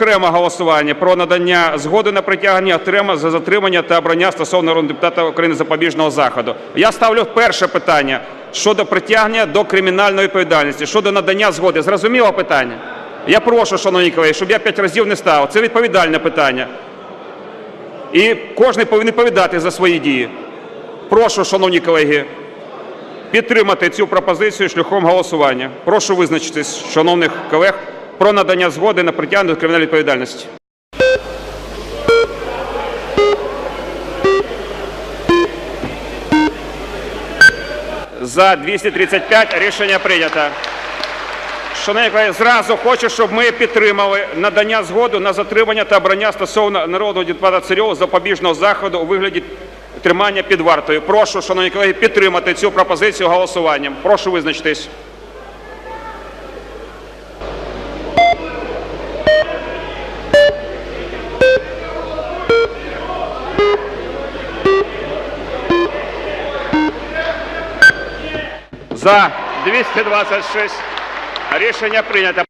окремо голосування про надання згоди на притягнення, затримання та обрання стосовно народного депутата України запобіжного заходу. Я ставлю перше питання щодо притягнення до кримінальної відповідальності, щодо надання згоди. Зрозуміло питання? Я прошу, шановні колеги, щоб я п'ять разів не ставив. Це відповідальне питання. І кожен повинен відповідати за свої дії. Прошу, шановні колеги, підтримати цю пропозицію шляхом голосування. Прошу визначитись, шановних колег, про надання згоди на притягнення до кримінальної відповідальності. За 235 рішення прийнято. Шановні колеги, зразу хочу, щоб ми підтримали надання згоди на затримання та обрання стосовно народного депутата Царьова запобіжного заходу у вигляді тримання під вартою. Прошу, шановні колеги, підтримати цю пропозицію голосуванням. Прошу визначитись. За 226 рішення прийнято.